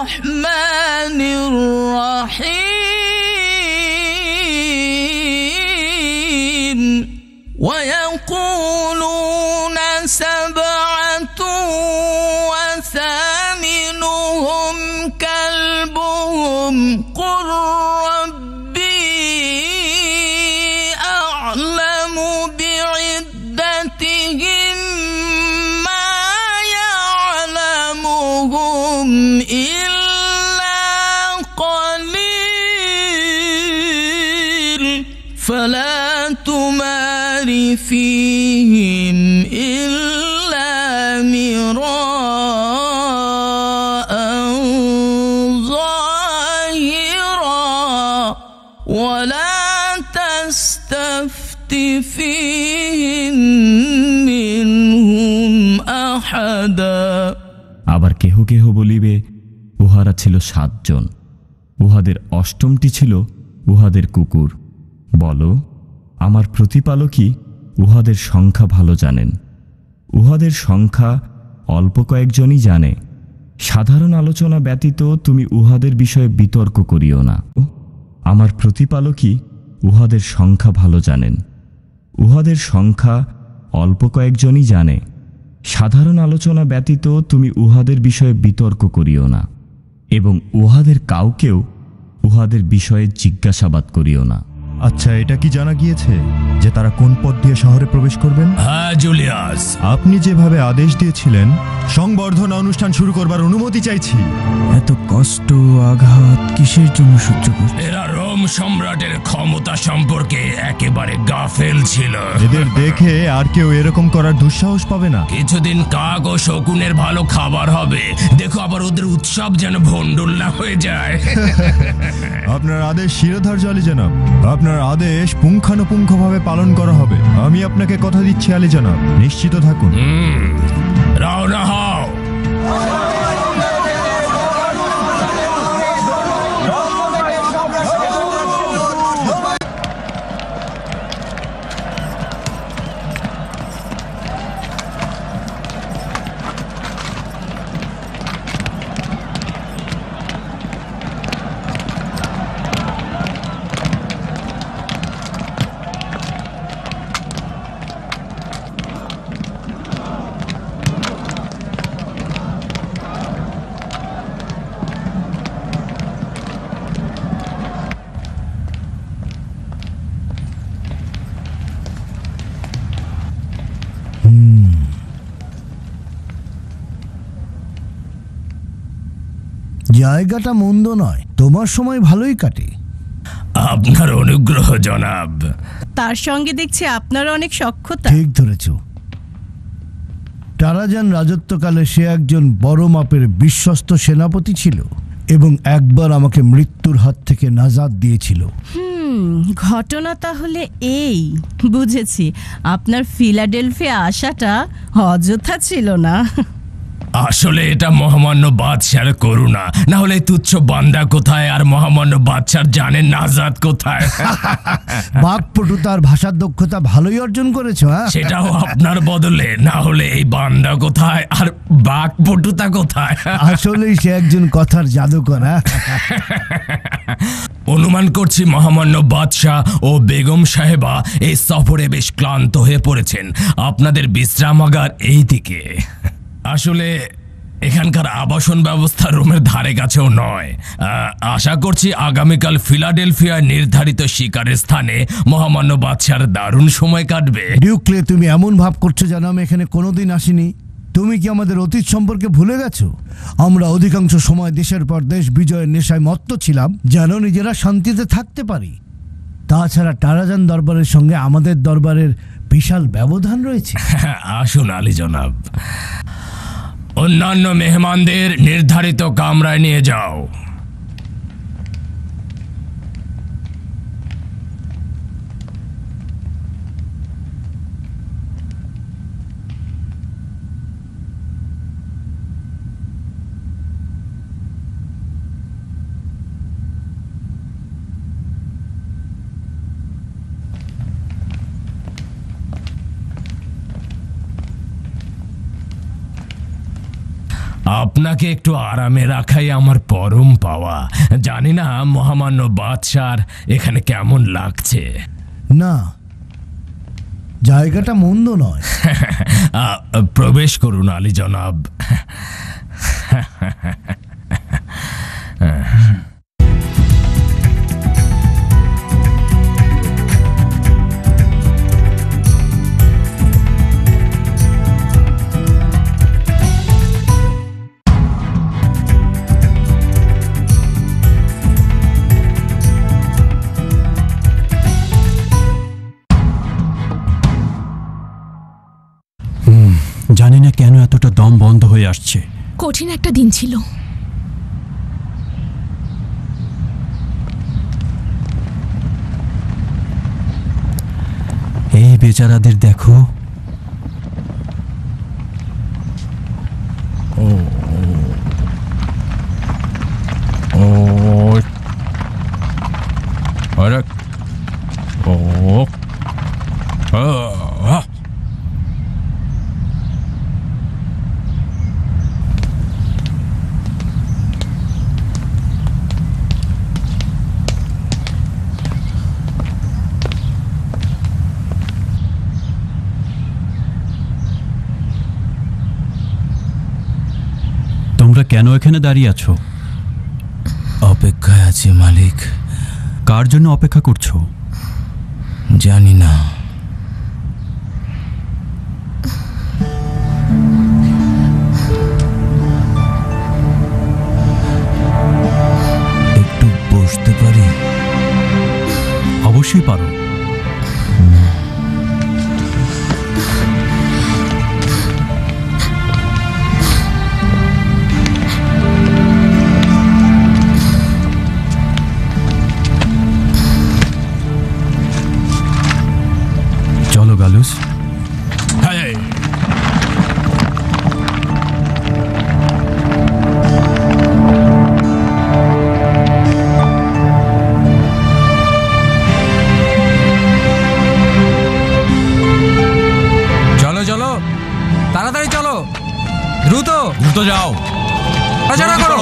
بسم الله الرحمن الرحيم فيهم إلا مراء ظاهرا ولا تستفت فيهم منهم أحدا আবার কেহ কেহ বলিবে উহারা ছিল সাতজন উহাদের অষ্টমটি ছিল উহাদের কুকুর বল আমার প্রতিপালকই উহাদের সংখ্যা ভালো জানেন। উহাদের সংখ্যা অল্প কয়েকজনই জানে। সাধারণ আলোচনা ব্যতীত তুমি উহাদের বিষয়ে বিতর্ক করিও না। আমার প্রতিপালকই উহাদের সংখ্যা ভালো জানেন। উহাদের সংখ্যা অল্প কয়েকজনই জানে। সাধারণ আলোচনা ব্যতীত তুমি উহাদের বিষয়ে বিতর্ক করিও না। এবং উহাদের কাউকেও উহাদের বিষয়ে জিজ্ঞাসাবাদ করিও না। আচ্ছা এটা কি জানা গিয়েছে যে তারা কোন পথ দিয়ে শহরে প্রবেশ করবেন? হ্যাঁ জুলিয়াস। আপনি যেভাবে আদেশ দিয়েছিলেন সংবর্ধনা অনুষ্ঠান শুরু করবার অনুমতি চাইছি। এত কষ্ট আঘাত কিসের জন্য সহ্য করছে এরা রোম সম্রাটের ক্ষমতা সম্পর্কে একেবারে গাফেল ছিল। এদের দেখে আর কেউ এরকম করার দুঃসাহস পাবে না। কিছুদিন কাক ও শকুনের ভালো খাবার হবে। দেখো আবার ওদের উৎসব যেন ভণ্ডুল্লা হয়ে যায়। আপনার আদেশ শিরোধার্য আলী জনাব। আপনার আদেশ পুঙ্খানুপুঙ্খ ভাবে পালন করা হবে। আমি আপনাকে কথা দিচ্ছি আলী জানাব নিশ্চিত থাকুন। রাও রওনা জায়গাটা মন্দ নয় তোমার সময় ভালোই কাটে। আপনার অনুগ্রহ জনাব। তার সঙ্গে দেখছি আপনার অনেক সক্ষতা। ঠিক ধরেছ। টারাজান রাজত্বকালে সে একজন বড় মাপের বিশ্বস্ত সেনাপতি ছিল এবং একবার আমাকে মৃত্যুর হাত থেকে নাজাদ দিয়েছিল। ঘটনা তাহলে এই। বুঝেছি আপনার ফিলাডেলফিয়া আসাটা অযথা ছিল না। আসলে এটা মহামান্য বাদশার করুণা। না হলে তুচ্ছ বান্দা কোথায় আর মহামান্য বাদশার জানেন নাজাদ কোথায়? বাকপটুতার ভাষার দক্ষতা ভালোই অর্জন করেছ হ্যাঁ? সেটাও আপনার বদলে। না হলে এই বান্দা কোথায় আর বাঘ পটুতা কোথায়? আসলেই সে একজন কথার জাদুকর হ্যাঁ? অনুমান করছি মহামান্য বাদশাহ ও বেগম সাহেবা এই সফরে বেশ ক্লান্ত হয়ে পড়েছেন। আপনাদের বিশ্রামাগার এই দিকে আসলে এখানকার আবাসন ব্যবস্থা রোমের ধারে কাছেও নয়। আশা করছি আগামীকাল ফিলাডেলফিয়ায় নির্ধারিত শিকারের স্থানে মহামান্য বাদশার দারুণ সময় কাটবে। ডিউক্লে তুমি এমন ভাব করছ যেন আমি এখানে কোনোদিন আসিনি। তুমি কি আমাদের অতীত সম্পর্কে ভুলে গেছো? আমরা অধিকাংশ সময় দেশের পর দেশ বিজয়ের নেশায় মত্ত ছিলাম যেন নিজেরা শান্তিতে থাকতে পারি। তাছাড়া টারাজান দরবারের সঙ্গে আমাদের দরবারের বিশাল ব্যবধান রয়েছে। হ্যাঁ, আসুন আলী জনাব। অন্যান্য মেহমানদের নির্ধারিত কামরায় নিয়ে যাও। আপনাকে একটু আরামে রাখাই আমার পরম পাওয়া। জানি না মহামান্য বাদশার এখানে কেমন লাগছে। না জায়গাটা মন্দ নয়। প্রবেশ করুন আলী জনাব। জানি না কেন এতটা দম বন্ধ হয়ে আসছে। কঠিন একটা দিন ছিল। এই বেচারাদের দেখো ও আরে ও আ তোমরা কেন এখানে দাঁড়িয়ে আছো? অপেক্ষায় আছি মালিক। কার জন্য অপেক্ষা করছ? জানি না। একটু বসতে পারি? অবশ্যই পারো।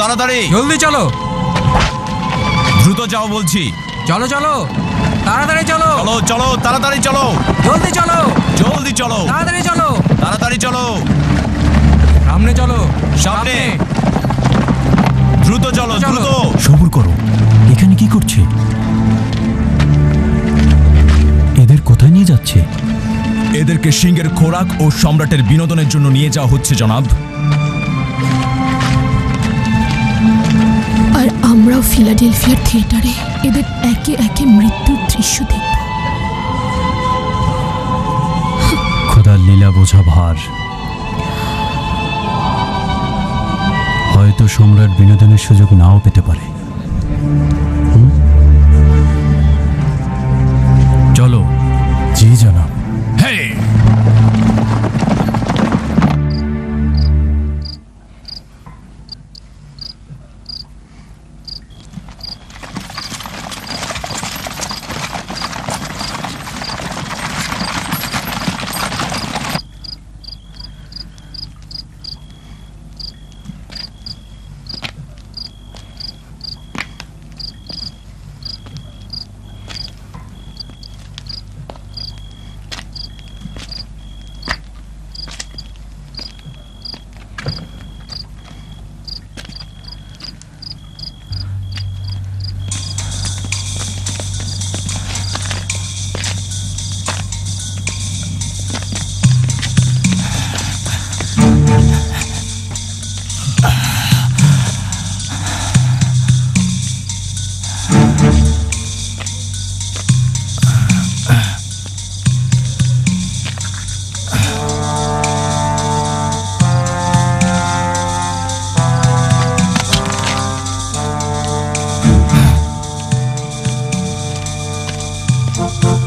তাড়াতাড়ি। জলদি চলো। দ্রুত যাও বলছি। চলো চলো। তাড়াতাড়ি চলো। চলো চলো তাড়াতাড়ি চলো। জলদি চলো। জলদি চলো। তাড়াতাড়ি চলো। তাড়াতাড়ি চলো। সামনে চলো। সামনে। দ্রুত চলো চলো। দ্রুত। সবুর করো। এখানে কি করছে? এদের কোথায় নিয়ে যাচ্ছে? এদেরকে সিংহের খোরাক ও সম্রাটের বিনোদনের জন্য নিয়ে যাওয়া হচ্ছে জনাব। আর আমরাও ফিলাডেলফিয়ার থিয়েটারে এদের একে একে মৃত্যুর দৃশ্য দেখব। খোদার লীলা বোঝা ভার। হয়তো সম্রাট বিনোদনের সুযোগ নাও পেতে পারে। Thank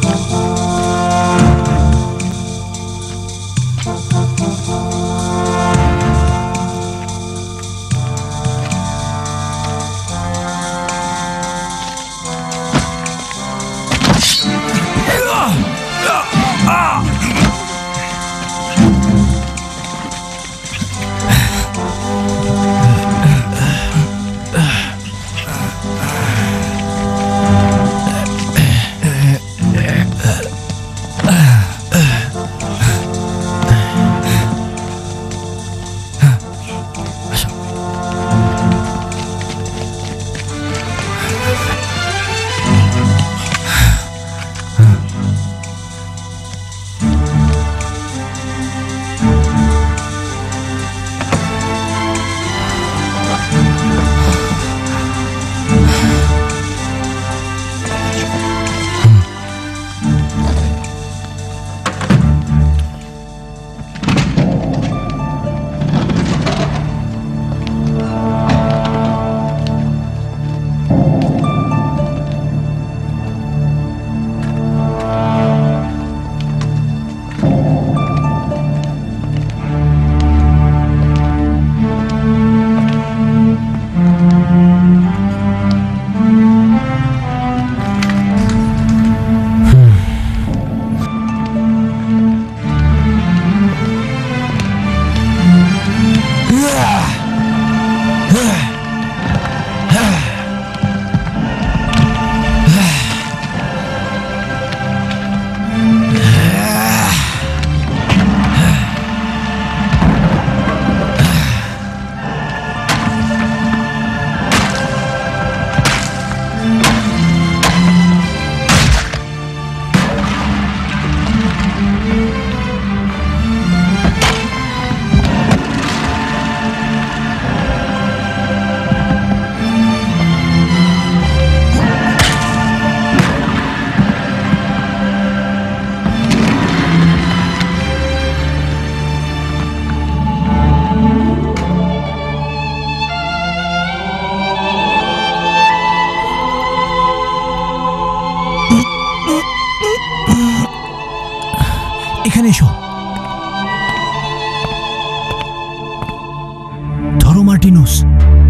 नमाटिनुहोस्।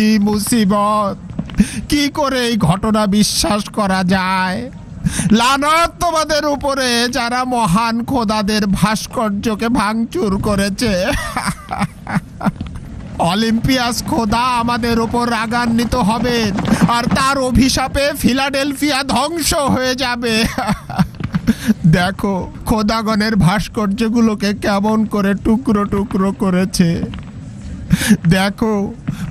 কি মুসিবত? কি করে এই ঘটনা বিশ্বাস করা যায়? লানত তোমাদের উপরে যারা মহান খোদাদের ভাস্কর্যকে ভাঙচুর করেছে। অলিম্পিয়াস খোদা আমাদের উপর রাগান্বিত হবেন আর তার অভিশাপে ফিলাডেলফিয়া ধ্বংস হয়ে যাবে। দেখো, খোদাগণের ভাস্কর্যগুলোকে কেমন করে টুকরো টুকরো করেছে। দেখো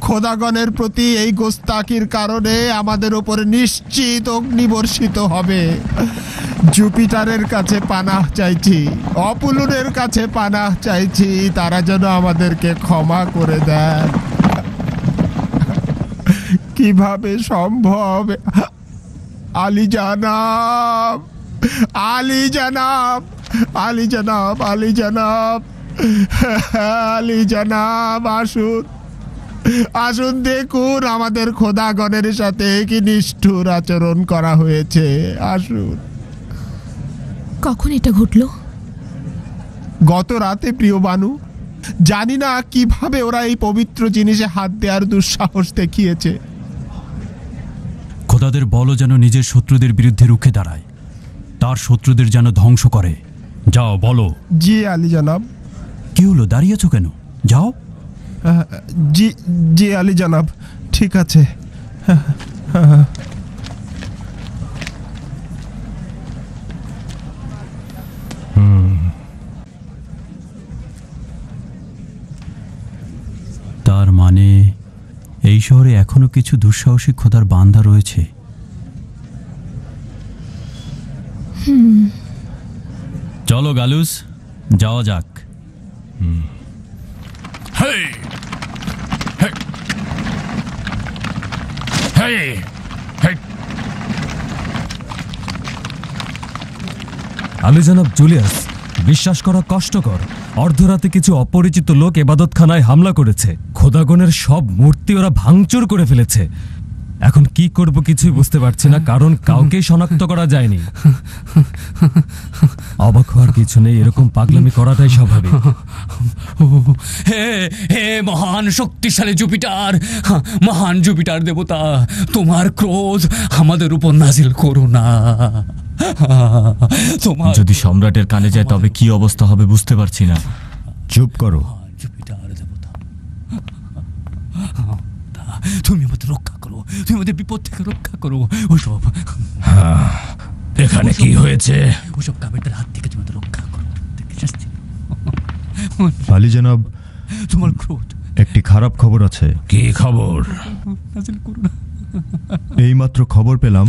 খোদাগণের প্রতি এই গোস্তাকির কারণে আমাদের উপরে নিশ্চিত অগ্নিবর্ষিত হবে। জুপিটারের কাছে পানাহ চাইছি, অপুলুনের কাছে পানাহ চাইছি, তারা যেন আমাদেরকে ক্ষমা করে দেন। কীভাবে সম্ভব? আলী জানাব আলী জানাব আলী জানাব আলী জানাব আলী জানাব, আসুন। আসুন দেখুন আমাদের খোদাগণের সাথে কি নিষ্ঠুর আচরণ করা হয়েছে। আসুন। কখন এটা ঘটলো? গত রাতে প্রিয় বানু জানি না কীভাবে ওরা এই পবিত্র জিনিসে হাত দেওয়ার দুঃসাহস দেখিয়েছে। খোদাদের বলো যেন নিজের শত্রুদের বিরুদ্ধে রুখে দাঁড়ায়। তার শত্রুদের যেন ধ্বংস করে। যাও বলো। জি আলী জানাব। কি হলো? দাঁড়িয়েছো কেন? যাও। জি জি আলী জানাব ঠিক আছে। তার মানে এই শহরে এখনও কিছু দুঃসাহসী খোদার বান্ধা রয়েছে? চলো গালুস যাওয়া যাক। হেই হেই Hey! আমি জনাব জুলিয়াস, বিশ্বাস করা কষ্টকর। অর্ধরাতে কিছু অপরিচিত লোক এবাদতখানায় হামলা করেছে। খোদাগণের সব মূর্তি ওরা ভাঙচুর করে ফেলেছে। এখন কি করব কিছুই বুঝতে পারছি না কারণ কাউকে শনাক্ত করা যায়নি। অবাক হওয়ার কিছু নেই এরকম পাগলামি করাটাই স্বাভাবিক। হে হে মহান শক্তিশালী জুপিটার মহান জুপিটার দেবতা তোমার ক্রোধ আমাদের উপর নাজিল করো না। তোমার যদি সম্রাটের কানে যায় তবে কি অবস্থা হবে বুঝতে পারছি না। চুপ করো জুপিটার দেবতা তুমি আমাদের রক্ষা করো তুমি আমাদের বিপদ থেকে রক্ষা করো। ওসব এখানে কি হয়েছে? ওসব কাবেরদের হাত থেকে তুমি রক্ষা করো। আলী জনাব তোমার ক্রোধ। একটি খারাপ খবর আছে। কি খবর? না। এইমাত্র খবর পেলাম।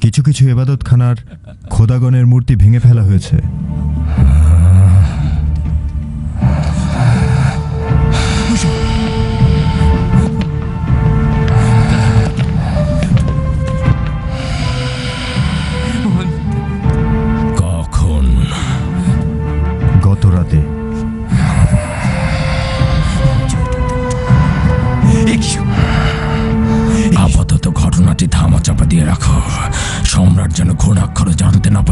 কিছু কিছু এবাদতখানার খোদাগণের মূর্তি ভেঙে ফেলা হয়েছে।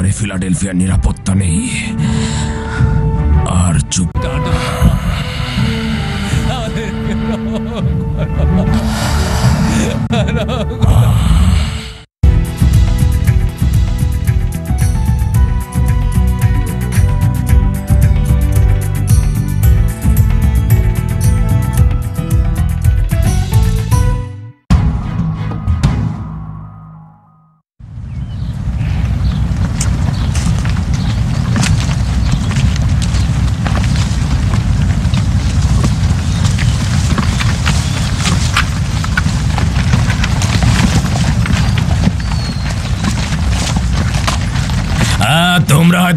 ব্যাপারে ফিলাডেলফিয়ার নিরাপত্তা নেই আর চুপ দাদা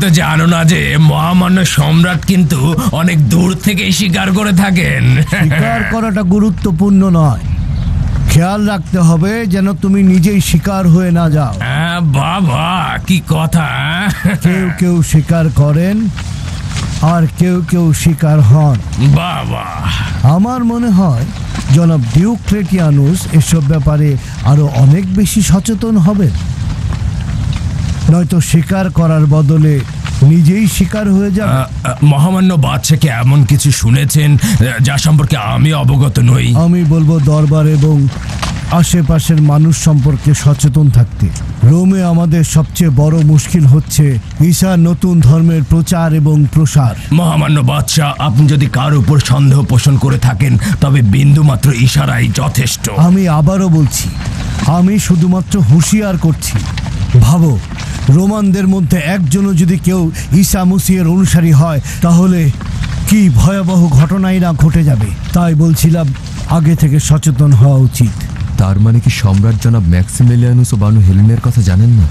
হয়তো জানো না যে মহামান্য সম্রাট কিন্তু অনেক দূর থেকে শিকার করে থাকেন। শিকার করাটা গুরুত্বপূর্ণ নয়। খেয়াল রাখতে হবে যেন তুমি নিজেই শিকার হয়ে না যাও। হ্যাঁ, বাবা কি কথা? কেউ কেউ শিকার করেন আর কেউ কেউ শিকার হন। বাবা। আমার মনে হয় জনাব ডিউক্লেটিয়ানুস এসব ব্যাপারে আরও অনেক বেশি সচেতন হবেন। নয়তো শিকার করার বদলে নিজেই শিকার হয়ে যাবে মহামান্য বাদশাকে এমন কিছু শুনেছেন যা সম্পর্কে আমি অবগত নই। আমি বলব দরবার এবং আশেপাশের মানুষ সম্পর্কে সচেতন থাকতে। রোমে আমাদের সবচেয়ে বড় মুশকিল হচ্ছে ঈশার নতুন ধর্মের প্রচার এবং প্রসার। মহামান্য বাদশাহ আপনি যদি কার উপর সন্দেহ পোষণ করে থাকেন তবে বিন্দু মাত্র ইশারাই যথেষ্ট। আমি আবারও বলছি আমি শুধুমাত্র হুঁশিয়ার করছি। ভাবো রোমানদের মধ্যে একজনও যদি কেউ ঈসা মুসিয়ের অনুসারী হয় তাহলে কি ভয়াবহ ঘটনাই না ঘটে যাবে? তাই বলছিলাম আগে থেকে সচেতন হওয়া উচিত। তার মানে কি সম্রাট জনাব ম্যাক্সিমিলিয়ানুস ও বানু হেলেনের কথা জানেন না?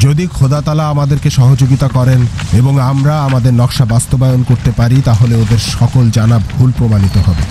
যদি খোদাতালা আমাদেরকে সহযোগিতা করেন এবং আমরা আমাদের নকশা বাস্তবায়ন করতে পারি তাহলে ওদের সকল জানা ভুল প্রমাণিত হবে।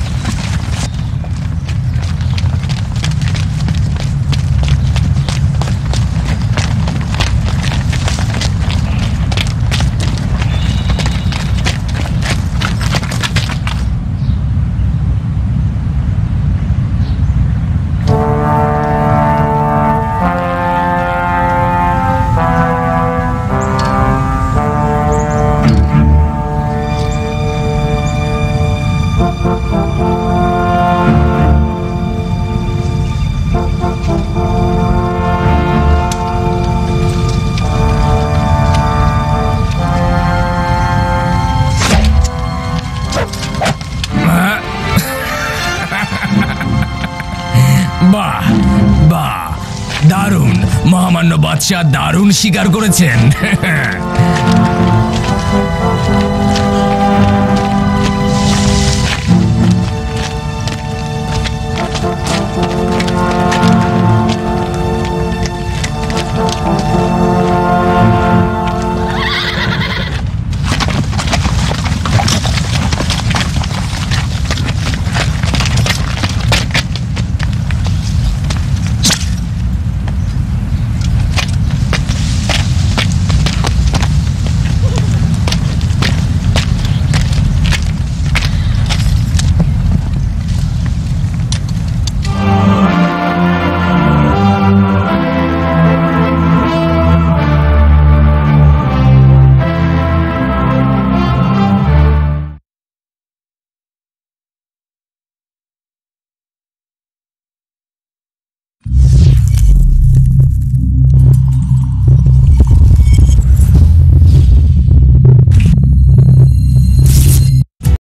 দারুণ। মহামান্য বাদশাহ দারুণ স্বীকার করেছেন।